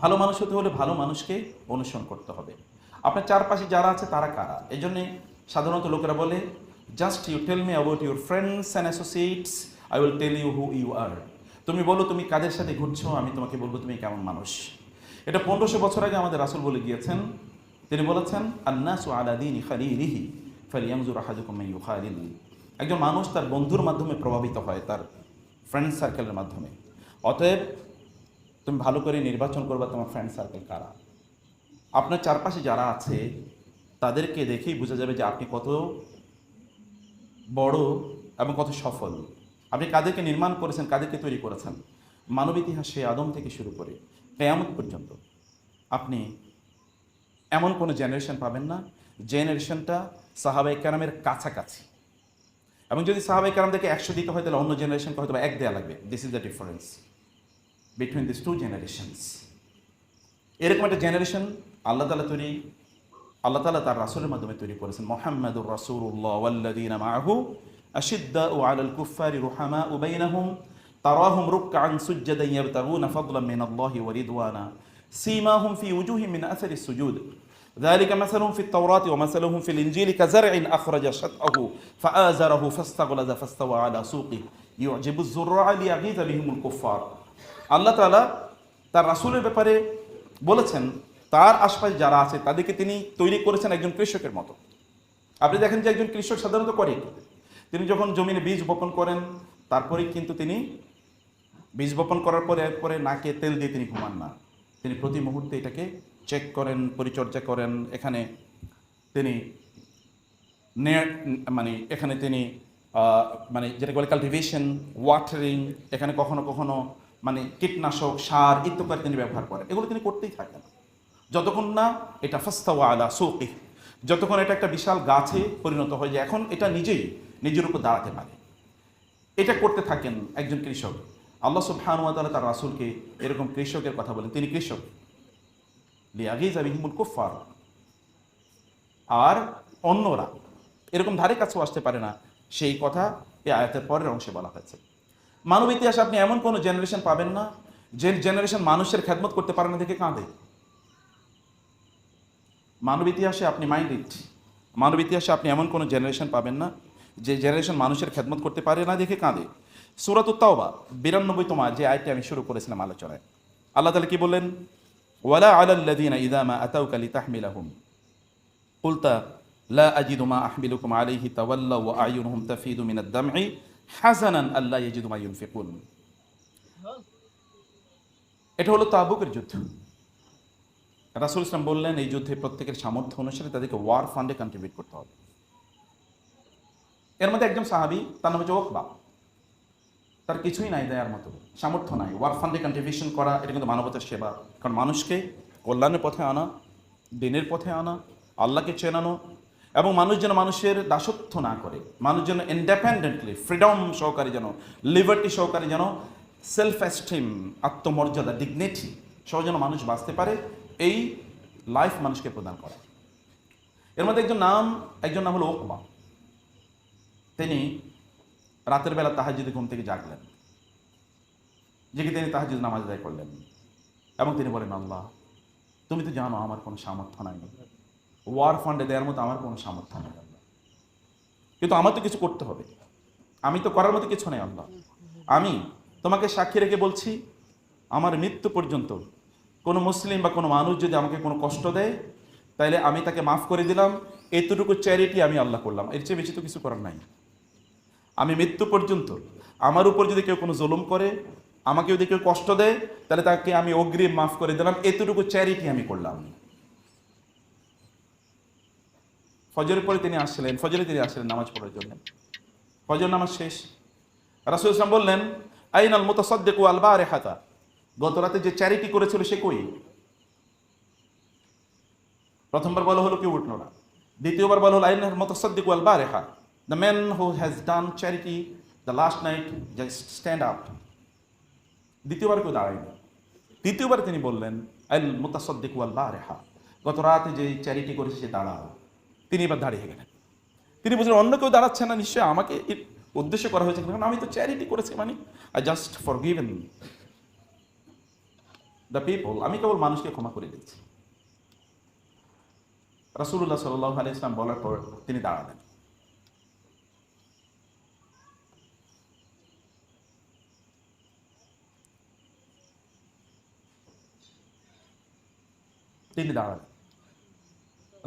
ভালো মানুষ হতে হলে ভালো মানুষকে অনুসরণ করতে হবে। আপনার চারপাশে যারা আছে, তারা কারা? এই জন্যে সাধারণত লোকেরা বলে just you tell me about your friends and associates I will tell you who you are তুমি বলো, তুমি কাদের সাথে ঘুরছো? আমি তোমাকে বলব, তুমি কেমন মানুষ? এটা পনেরোশো বছর আগে আমাদের রাসুল বলে গিয়েছেন। তিনি বলেছেন, আন্নাসু আলাদিন খালিলিহি ফালিয়ামজুর আহাদুকুম ইউখালিল। একজন মানুষ তার বন্ধুর মাধ্যমে প্রভাবিত হয়, তার ফ্রেন্ড সার্কেলের মাধ্যমে। অতএব তুমি ভালো করে নির্বাচন করবা তোমার ফ্রেন্ড সার্কেল কারা? আপনার চারপাশে যারা আছে, তাদেরকে দেখেই বোঝা যাবে যে আপনি কত বড় এবং কত সফল। আপনি কাদেরকে নির্মাণ করেছেন, কাদেরকে তৈরি করেছেন? মানব ইতিহাসে আদম থেকে শুরু করে কেয়ামত পর্যন্ত। আপনি এমন কোনো জেনারেশন পাবেন না জেনারেশনটা সাহাবাই কারামের কাছাকাছি। এবং যদি সাহাবাই কারামদেরকে একশো দিতে হয়, তাহলে অন্য জেনারেশনকে হয়তো এক দেওয়া লাগবে। This is the difference between this two generations এরকম একটা জেনারেশন আল্লাহ তালা তৈরি আল্লাহ তালা তার রাসুলের মাধ্যমে তৈরি করেছেন মোহাম্মদুর রাসুল্লাহ ওয়াল্লাদিন মাহু আশিদ্দা ও আলাল কুফারি রুহামা উবাইনাহুম তারাহুম রুকআন সুজ্জাদান ইয়াবতাগুনা ফাদলাম মিন আল্লাহি ওয়া রিদওয়ানা سيماهم في وجوههم من أثر السجود ذلك مثلهم في التوراة ومثلهم في الإنجيل كزرع أخرج شطأه فآزره فاستغلظ فاستوى على سوقه يعجب الزراع ليغيظ بهم الكفار আল্লাহ তাআলা তার রাসূলের ব্যাপারে বলেছেন, তার আশপাশে যারা আছে তাদেরকে তিনি তৈরি করেছেন একজন কৃষকের মতো। আপনি দেখেন যে একজন কৃষক সাধারণত করে তিনি যখন জমিনে বীজ বপন করেন তারপরেই কিন্তু তিনি বীজ বপন করার পরে এরপরে নাকে তেল দিয়ে তিনি ঘুমান না। তিনি প্রতি মুহূর্তে এটাকে চেক করেন, পরিচর্যা করেন, এখানে তিনি মানে এখানে তিনি মানে যেটা বলে কাল্টিভেশন ওয়াটারিং এখানে কখনো কখনো মানে কীটনাশক, সার ইত্যাদি তিনি ব্যবহার করেন। এগুলো তিনি করতেই থাকেন। যতক্ষণ না এটা ফাস্তাওয়া আলা সৌকি যতক্ষণ এটা একটা বিশাল গাছে পরিণত হয় যে এখন এটা নিজেই নিজের উপর দাঁড়াতে পারে। এটা করতে থাকেন একজন কৃষক। আল্লাহ সুবহানুয়া তাআলা তার রাসূলকে এরকম কৃষকের কথা বলেন, তিনি কৃষক। লিয়াগিজ আবিহিমুল কুফার আর অন্যরা, এরকম ধারে কাছেও আসতে পারে না। সেই কথা এই আয়াতের পরের অংশে বলা হয়েছে। মানব ইতিহাসে আপনি এমন কোনো জেনারেশন পাবেন না, যে জেনারেশন মানুষের খেদমত করতে পারে না, দেখে কাঁদে। মানব ইতিহাসে আপনি মাইন্ড ইট মানব ইতিহাসে আপনি এমন কোনো জেনারেশন পাবেন না, যে জেনারেশন মানুষের খেদমত করতে পারে না, দেখে কাঁদে। সুরাত তাওবা বিরানব্বই তোমা যে আয়টি আমি শুরু করেছিলাম আলোচনায়। আল্লাহ তালা কি বললেন? ওয়ালা আলাল্লাদিনা ইদামা আতাউকা লিতাহমিলাহুম। কুলতা লা আজিদু মা আহমিলুকুম আলাইহি তাওয়াল্লাউ ওয়া আয়ুনহুম তাফিদু মিনাদ দামঈ। হাসানান আল্লাহ এটা হলো তাবুকের যুদ্ধ। রাসুল ইসলাম বললেন, এই যুদ্ধে প্রত্যেকের সামর্থ্য অনুসারে তাদেরকে ওয়ার ফান্ডে কন্ট্রিবিউট করতে হবে। এর মধ্যে একজন সাহাবি, তার নাম হচ্ছে ওকবা। তার কিছুই নাই দেয়ার মতো, সামর্থ্য নাই। ওয়ার ফান্ডে কন্ট্রিবিউশন করা, এটা কিন্তু মানবতার সেবা। কারণ মানুষকে কল্যাণের পথে আনা, দিনের পথে আনা, আল্লাহকে চেনানো এবং মানুষ যেন মানুষের দাসত্ব না করে, মানুষ যেন ইন্ডিপেন্ডেন্টলি ফ্রিডম সহকারে যেন লিবার্টি সহকারে যেন সেলফ এস্টিম আত্মমর্যাদা ডিগনিটি সহ যেন মানুষ বাঁচতে পারে, এই লাইফ মানুষকে প্রদান করা। এর মধ্যে একজন নাম একজন নাম হলো ওকবা। তিনি রাতের বেলা তাহাজুদে ঘুম থেকে জাগলেন। জেগে তিনি তাহাজুদ নামাজ আদায় করলেন। এবং তিনি বলেন, আল্লাহ, তুমি তো জানো আমার কোনো সামর্থ্য নাই। ওয়ার ফান্ডে দেওয়ার মতো আমার কোনো সামর্থ্য নেই, আল্লাহ। কিন্তু আমার তো কিছু করতে হবে। আমি তো করার মতো কিছু নেই, আল্লাহ। আমি তোমাকে সাক্ষী রেখে বলছি, আমার মৃত্যু পর্যন্ত কোনো মুসলিম বা কোনো মানুষ যদি আমাকে কোনো কষ্ট দেয়, তাইলে আমি তাকে মাফ করে দিলাম। এতটুকু চ্যারিটি আমি আল্লাহ করলাম। এর চেয়ে বেশি তো কিছু করার নাই। আমি মৃত্যু পর্যন্ত আমার উপর যদি কেউ কোনো জুলুম করে, আমাকে যদি কেউ কষ্ট দেয়, তাহলে তাকে আমি অগ্রিম মাফ করে দিলাম। এতটুকু চ্যারিটি আমি করলাম। ফজরের পরে তিনি আসছিলেন ফজরে তিনি আসছিলেন নামাজ পড়ার জন্য। ফজর নামাজ শেষ। রাসুল ইসলাম বললেন আইন আল মোতাসদ্দেকু আলবা রে হাতা গত রাতে যে চ্যারিটি করেছিল সে কই? প্রথমবার বলা হলো কেউ উঠল না। দ্বিতীয়বার বলা হলো আইন মোতাসদ্দেকু আলবা Rhea the man who has done charity the last night just stand up দ্বিতীয়বার কেউ দাঁড়ায়নি। তৃতীয়বার তিনি বললেন আল মোতাসদ্দেকু আলবা রেহা গত রাতে যে চ্যারিটি করেছে সে দাঁড়াও তিনি এবার দাঁড়িয়ে গেলেন। তিনি বলছেন, অন্য কেউ দাঁড়াচ্ছে না, নিশ্চয়ই আমাকে উদ্দেশ্য করা হয়েছে কারণ আমি তো চ্যারিটি করেছি মানে I just for given the people আমি কেবল মানুষকে ক্ষমা করে দিচ্ছি রাসুল্লাহ সাল্লাহ আলি ইসলাম বলার পর তিনি দাঁড়ালেন। তিনি দাঁড়ালেন।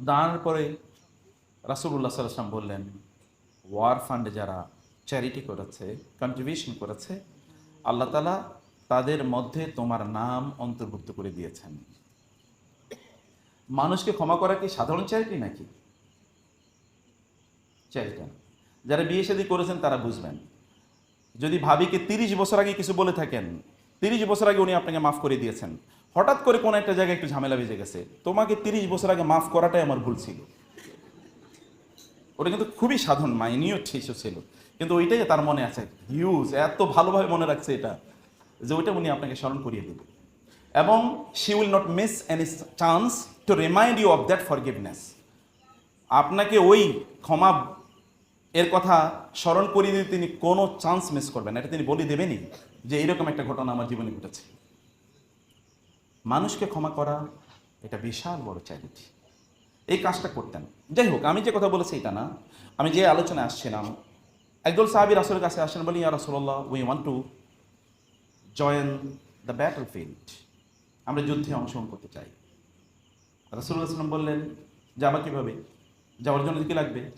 দাঁড়ানোর পরে রাসুল্লাহ সাল্লাম বললেন ওয়ার ফান্ডে যারা চ্যারিটি করেছে কন্ট্রিবিউশন করেছে, আল্লাহ তালা তাদের মধ্যে তোমার নাম অন্তর্ভুক্ত করে দিয়েছেন। মানুষকে ক্ষমা করা কি সাধারণ চ্যারিটি নাকি? চ্যারিটি। যারা বিয়ে শাদী করেছেন তারা বুঝবেন। যদি ভাবিকে তিরিশ বছর আগে কিছু বলে থাকেন, তিরিশ বছর আগে উনি আপনাকে মাফ করে দিয়েছেন, হঠাৎ করে কোনো একটা জায়গায় একটু ঝামেলা বেজে গেছে, তোমাকে তিরিশ বছর আগে মাফ করাটাই আমার ভুল ছিল। ওটা কিন্তু খুবই সাধারণ মাইনিয়ট ইস্যু ছিল কিন্তু ওইটাই তার মনে আছে হিউজ এত ভালোভাবে মনে রাখছে এটা, যে ওইটা উনি আপনাকে স্মরণ করিয়ে দেবে। এবং she will not miss any chance to remind you of that forgiveness আপনাকে ওই ক্ষমা এর কথা স্মরণ করিয়ে দিতে তিনি কোনো চান্স মিস করবেন। এটা তিনি বলে দেবেনই যে এইরকম একটা ঘটনা আমার জীবনে ঘটেছে। মানুষকে ক্ষমা করা এটা বিশাল বড় চ্যারিটি এই কাজটা করতেন। যাই হোক, আমি যে কথা বলেছি এটা না। আমি যে আলোচনায় আসছিলাম, একদল সাহাবি রাসুলের কাছে আসেন, বলি, ইয়া রাসুল্লাহ we want to join the battle field আমরা যুদ্ধে অংশগ্রহণ করতে চাই। রাসুল্লাহ আসলাম বললেন, যাবা কীভাবে? যাওয়ার জন্য কী লাগবে?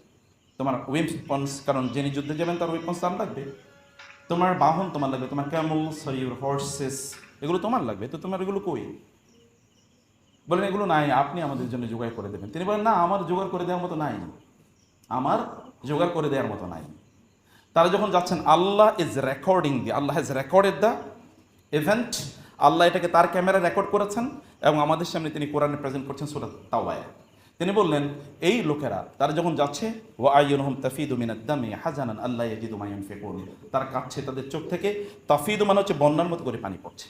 তোমার ওয়েপন্স কারণ যিনি যুদ্ধে যাবেন, তার ওয়েপন্স তার লাগবে। তোমার বাহন তোমার লাগবে, তোমার ক্যামল সরি হর্সেস এগুলো তোমার লাগবে, তো তোমার এগুলো কই? বলেন, এগুলো নাই, আপনি আমাদের জন্য জোগাড় করে দেবেন। তিনি বলেন, না, আমার জোগাড় করে দেওয়ার মতো নাই। আমার জোগাড় করে দেওয়ার মতো নাই। তারা যখন যাচ্ছেন, Allah is recording the Allah is recorded the event আল্লাহ এটাকে তার ক্যামেরা রেকর্ড করেছেন এবং আমাদের সামনে তিনি কোরআনে প্রেজেন্ট করছেন সুরাত তাওয়ায় তিনি বললেন, এই লোকেরা, তারা যখন যাচ্ছে ও আইয়ুনহুম তাফিদু মিনাদ দামি হাজানান আল্লাহ ইয়াজিদু মা ইয়ানফিকুন তারা কাঁদছে তাদের চোখ থেকে। তাফিদু মানে হচ্ছে বন্যার মতো করে পানি পড়ছে।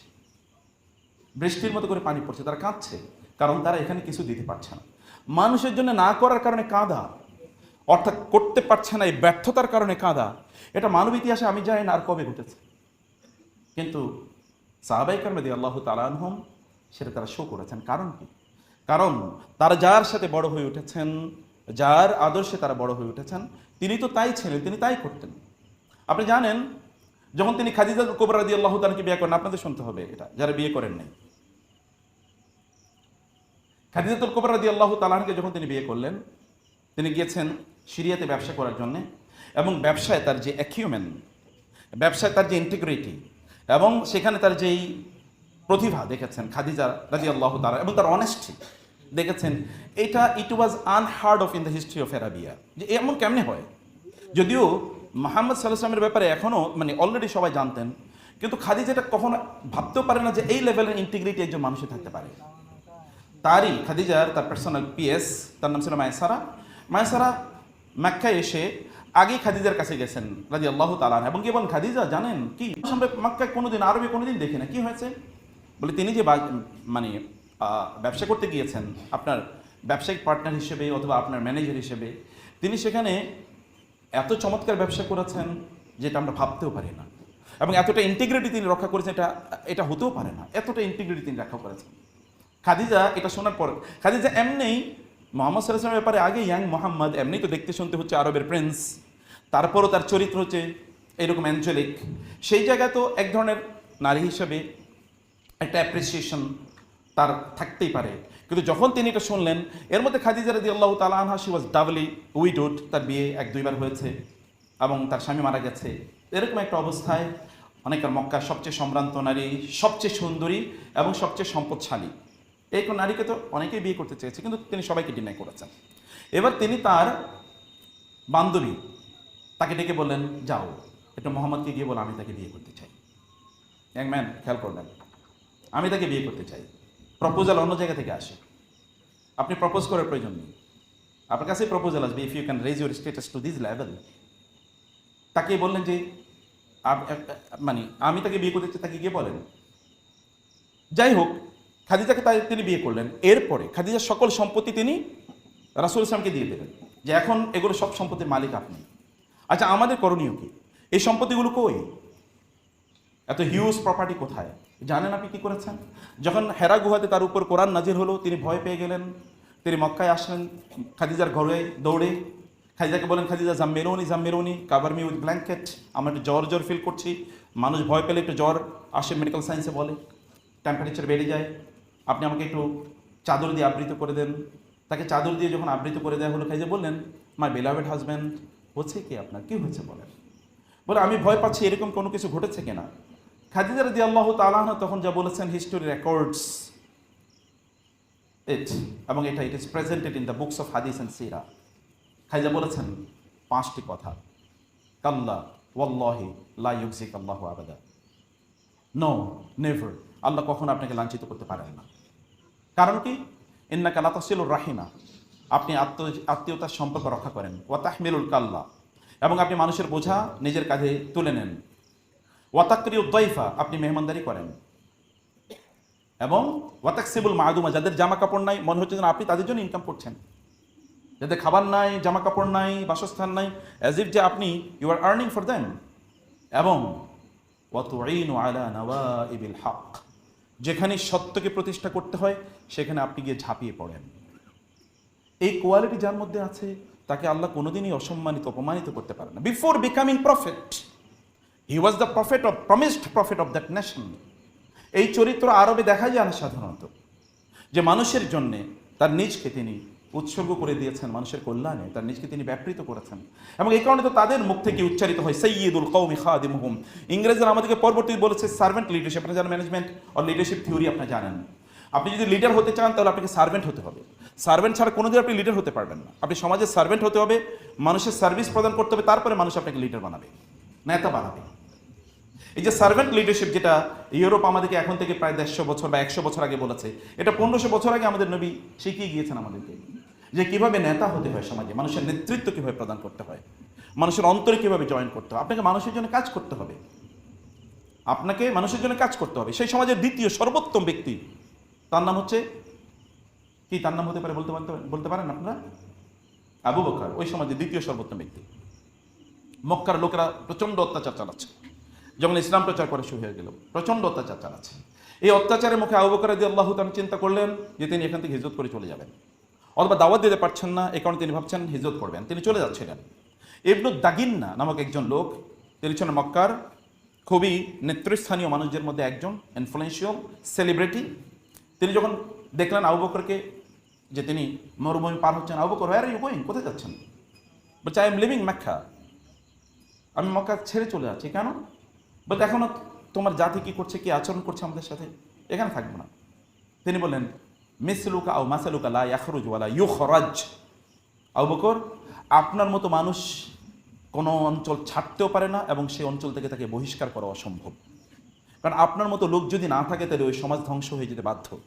বৃষ্টির মতো করে পানি পড়ছে, তারা কাঁদছে। কারণ তারা এখানে কিছু দিতে পারছে না। মানুষের জন্য না করার কারণে কাঁদা, অর্থাৎ করতে পারছে না এই ব্যর্থতার কারণে কাঁদা, এটা মানব ইতিহাসে আমি জানি না আর কবে ঘটেছে। কিন্তু সাহাবাই কারমেদি আল্লাহ তালানহম সেটা তারা শো করেছেন। কারণ কি? কারণ তারা যার সাথে বড় হয়ে উঠেছেন, যার আদর্শে তারা বড় হয়ে উঠেছেন, তিনি তো তাই ছিলেন, তিনি তাই করতেন। আপনি জানেন, যখন তিনি খাদিজা কোবরা দিয়ে আল্লাহ তালাকে বিয়ে করেন, আপনাদের শুনতে হবে এটা, যারা বিয়ে করেন নাই। খাদিজাতুল কোবরা দিয়ে আল্লাহ তালাহকে যখন তিনি বিয়ে করলেন, তিনি গিয়েছেন সিরিয়াতে ব্যবসা করার জন্যে এবং ব্যবসায় তার যে অ্যাকিউমেন ব্যবসায় তার যে ইন্টিগ্রিটি এবং সেখানে তার যেই প্রতিভা দেখেছেন খাদিজা রাজি আল্লাহ তালা এবং তার অনেস্টি দেখেছেন, এটা it was unheard of in the history of Arabia যে এমন কেমনে হয়? যদিও মোহাম্মদ সাল্লাহামের ব্যাপারে এখনও মানে অলরেডি সবাই জানতেন, কিন্তু খাদিজা এটা কখনো ভাবতেও পারে না যে এই লেভেলের ইন্টিগ্রিটি একজন মানুষের থাকতে পারে। তারই খাদিজার তার পার্সোনাল পিএস তার নাম ছিল মায়সারা। মায়সারা মক্কায় এসে আগেই খাদিজার কাছে গেছেন রাজি আল্লাহ তালান এবং বলেন, খাদিজা, জানেন কি? আমরা মক্কায় কোনোদিন আরবে, কোনোদিন দেখি না। কি হয়েছে? বলে, তিনি যে মানে ব্যবসা করতে গিয়েছেন, আপনার ব্যবসায়িক পার্টনার হিসেবে অথবা আপনার ম্যানেজার হিসেবে, তিনি সেখানে এত চমৎকার ব্যবসা করেছেন যেটা আমরা ভাবতেও পারি না। এবং এতটা ইন্টিগ্রিটি তিনি রক্ষা করেছেন, এটা এটা হতেও পারে না। এতটা ইন্টিগ্রিটি তিনি রক্ষা করেছেন। খাদিজা এটা শোনার পর, খাদিজা এমনিই মোহাম্মদ সাল্লাহামের ব্যাপারে আগে ইয়াং মোহাম্মদ এমনি তো দেখতে শুনতে হচ্ছে আরবের প্রিন্স। তারপরও তার চরিত্র হচ্ছে এরকম অ্যাঞ্জেলিক সেই জায়গায় তো এক ধরনের নারী হিসেবে একটা অ্যাপ্রিসিয়েশন তার থাকতেই পারে। কিন্তু যখন তিনি এটা শুনলেন, এর মধ্যে খাদিজা রাদি আল্লাহ তালা আনহা শি ওয়াজ ডাবলি উইডোড তার বিয়ে এক দুইবার হয়েছে এবং তার স্বামী মারা গেছে। এরকম একটা অবস্থায় অনেকের মক্কার সবচেয়ে সম্ভ্রান্ত নারী, সবচেয়ে সুন্দরী এবং সবচেয়ে সম্পদশালী। এই নারীকে তো অনেকেই বিয়ে করতে চেয়েছে, কিন্তু তিনি সবাইকে ডিনাই করেছেন। এবার তিনি তার বান্ধবী তাকে ডেকে বললেন, যাও, একটু মোহাম্মদকে গিয়ে বলো, আমি তাকে বিয়ে করতে চাই। ইয়াং ম্যান খেয়াল করলেন আমি তাকে বিয়ে করতে চাই। প্রপোজাল অন্য জায়গা থেকে আসে। আপনি প্রপোজ করার প্রয়োজন নেই। আপনার কাছে প্রপোজাল আসবে if you can raise your status to this level তাকে বললেন যে মানে আমি তাকে বিয়ে করতে চাই, তাকে গিয়ে বলেন। যাই হোক খাদিজাকে তাই তিনি বিয়ে করলেন। এরপরে খাদিজার সকল সম্পত্তি তিনি রাসুল ইসলামকে দিয়ে দেবেন। যে এখন এগুলো সব সম্পত্তির মালিক আপনি। আচ্ছা আমাদের করণীয় কি? এই সম্পত্তিগুলো কই? এত হিউজ প্রপার্টি কোথায়? জানেন আপনি কি করেছেন? যখন হেরা গুহাতে তার উপর কোরআন নাজির হলো, তিনি ভয় পেয়ে গেলেন। তিনি মক্কায় আসলেন, খাদিজার ঘরে দৌড়ে। খাদিজাকে বলেন, খাদিজা জাম জাম্মেরোনি জাম্মেরোনি কাভার মি উইথ ব্ল্যাঙ্কেট আমার একটু জ্বর জ্বর ফিল করছি। মানুষ ভয় পেলে একটু জ্বর আসে মেডিকেল সায়েন্সে বলে। টেম্পারেচার বেড়ে যায়। আপনি আমাকে একটু চাদর দিয়ে আবৃত করে দেন। তাকে চাদর দিয়ে যখন আবৃত করে দেওয়া হলো, খাইজা বললেন মাই বেলাভেড হাজব্যান্ড হচ্ছে কি আপনার? কি হয়েছে বলেন? বলে, আমি ভয় পাচ্ছি এরকম কোনো কিছু ঘটেছে কিনা? খাদিজা রদি আল্লাহ তালাহ তখন যা বলেছেন হিস্টোরি রেকর্ডস ইট এবং এটা it is presented in the books of হাদিস অ্যান্ড সিরা খাইজা বলেছেন পাঁচটি কথা। কাল্লা, ওয়াল্লাহি, লা ইউজিক আল্লাহ আবাদা। নো নেভার আল্লাহ কখনো আপনাকে লাঞ্ছিত করতে পারেন না। কারণ কি? ইন্না কালাতাসিল রাহিমা। আপনি আত্ম, আত্মীয়তার সম্পর্ক রক্ষা করেন। ওয়াতাহমিলুল কাল্লা। এবং আপনি মানুষের বোঝা নিজের কাঁধে তুলে নেন। ওয়াতাক্রি উদ্দইফা আপনি মেহমানদারি করেন। এবং ওয়াতাকসিবুল মাদুমা, যাদের জামা কাপড় নাই, মনে হচ্ছে যেন আপনি তাদের জন্য ইনকাম করছেন। যাদের খাবার নাই জামা কাপড় নাই, বাসস্থান নাই অ্যাজ ইফ যে আপনি you are earning for them এবং ওয়াতুইন আলা নওয়াইবিল হক। যেখানে সত্যকে প্রতিষ্ঠা করতে হয়, সেখানে আপনি গিয়ে ঝাঁপিয়ে পড়েন। এই কোয়ালিটি যার মধ্যে আছে, তাকে আল্লাহ কোনোদিনই অসম্মানিত, অপমানিত করতে পারে না। Before becoming prophet he was the prophet of promised prophet of that nation এই চরিত্র আরবে দেখা যায় না সাধারণত। যে মানুষের জন্যে তার নিজকে তিনি উৎসর্গ করে দিয়েছেন মানুষের কল্যাণে, তার নিজকে তিনি ব্যাপৃত করেছেন। এবং এই কারণে তো তাদের মুখ থেকে উচ্চারিত হয় সৈয়দুল কৌমি খাদিমহুম। ইংরেজরা আমাদেরকে পরবর্তী বলেছে সার্ভেন্ট লিডারশিপ আপনারা জানেন ম্যানেজমেন্ট আর লিডারশিপ থিওরি আপনারা জানেন। আপনি যদি লিডার হতে চান, তাহলে আপনাকে সার্ভেন্ট হতে হবে। সার্ভেন্ট ছাড়া কোনোদিন আপনি লিডার হতে পারবেন না। আপনি সমাজের সার্ভেন্ট হতে হবে, মানুষের সার্ভিস প্রদান করতে হবে, তারপরে মানুষ আপনাকে লিডার বানাবে, নেতা বানাবে। এই যে সার্ভেন্ট লিডারশিপ যেটা ইউরোপ আমাদেরকে এখন থেকে প্রায় দেড়শো বছর বা একশো বছর আগে বলেছে, এটা পনেরোশো বছর আগে আমাদের নবী শিখিয়ে গিয়েছেন আমাদেরকে। যে কীভাবে নেতা হতে হয় সমাজে, মানুষের নেতৃত্ব কীভাবে প্রদান করতে হয়, মানুষের অন্তরে কীভাবে জয়েন করতে হয়, আপনাকে মানুষের জন্য কাজ করতে হবে। আপনাকে মানুষের জন্য কাজ করতে হবে। সেই সমাজের দ্বিতীয় সর্বোত্তম ব্যক্তি, তার নাম হচ্ছে কি? তার নাম হতে পারে বলতে বলতে পারেন আপনারা? আবু বকর, ওই সমাজের দ্বিতীয় সর্বোত্তম ব্যক্তি। মক্কার লোকেরা প্রচণ্ড অত্যাচার চালাচ্ছে। যখন ইসলাম প্রচার করে শুরু হয়ে গেল, প্রচণ্ড অত্যাচার চালাচ্ছে। এই অত্যাচারের মুখে আবু বকর দিয়ে আল্লাহ চিন্তা করলেন যে তিনি এখান থেকে হিজরত করে চলে যাবেন। অথবা দাওয়াত দিতে পারছেন না এই কারণে তিনি ভাবছেন হিজরত করবেন। তিনি চলে যাচ্ছিলেন। ইবনু দাগিন্না নামক একজন লোক, তিনি ছিলেন মক্কার খুবই নেতৃস্থানীয় মানুষদের মধ্যে একজন ইনফ্লুয়েন্সিয়াল সেলিব্রিটি তিনি যখন দেখলেন আবু বকরকে, যে তিনি মরুভূমি পার হচ্ছেন, Abu Bakr are you going কোথায় যাচ্ছেন? বলছে আই এম লিভিং মেক্কা আমি মক্কা ছেড়ে চলে যাচ্ছি। কেন? বলতে এখনও তোমার জাতি কি করছে, কি আচরণ করছে আমাদের সাথে? এখানে থাকব না। তিনি বললেন মিসলুকা আও মাসালুকা লা ইয়াখরুজ ওয়ালা ইউখরাজ। আবু বকর, আপনার মতো মানুষ কোনো অঞ্চল ছাড়তেও পারে না এবং সেই অঞ্চল থেকে তাকে বহিষ্কার করা অসম্ভব। কারণ আপনার মতো লোক যদি না থাকে, তাহলে ওই সমাজ ধ্বংস হয়ে যেতে বাধ্য।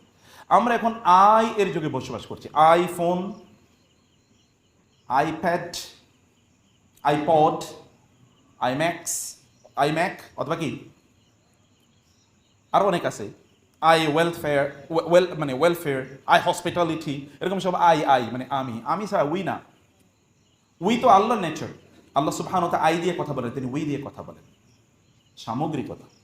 আমরা এখন আই এর যুগে বসবাস করছি। IPhone, iPad, iPod, IMAX, iMac অথবা কি? আরও অনেক আছে। আই ওয়েলফেয়ার ওয়েল মানে ওয়েলফেয়ার আই হসপিটালিটি এরকম সব আই আই মানে আমি। আমি ছাড়া উই না। উই তো আল্লাহর নেচার আল্লাহ সুবহান আই দিয়ে কথা বলেন, তিনি উই দিয়ে কথা বলেন। সামগ্রিকতা।